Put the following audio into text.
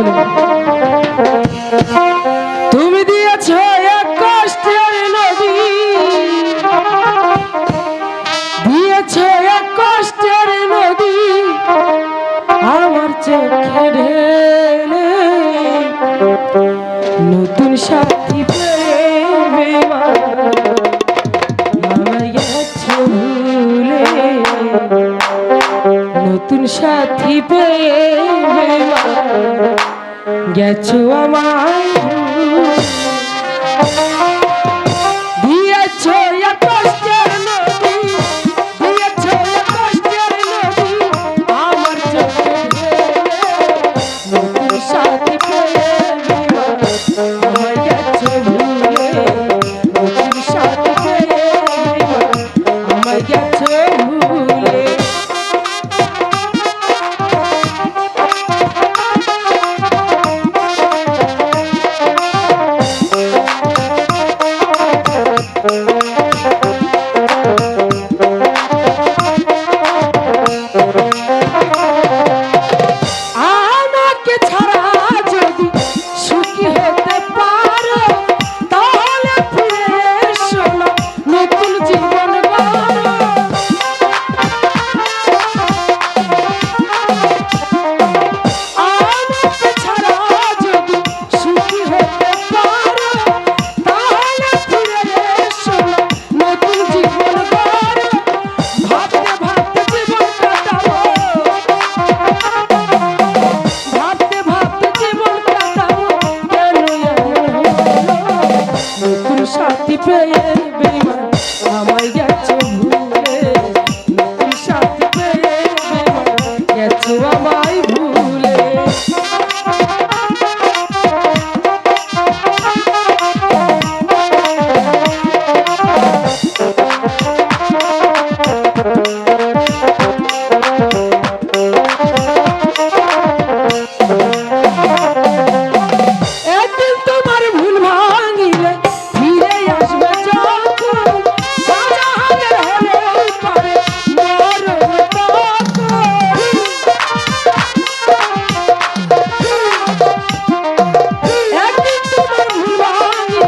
শুনুন তুমি দিয়েছ এক কষ্টের নদী। দিয়েছ এক কষ্টের নদী। আমার চোখে ঢেলে নতুন সাথী পেয়ে আমার গেছে ভুলে। নতুন সাথী পেয়ে গেছো আমার Keep praying, baby.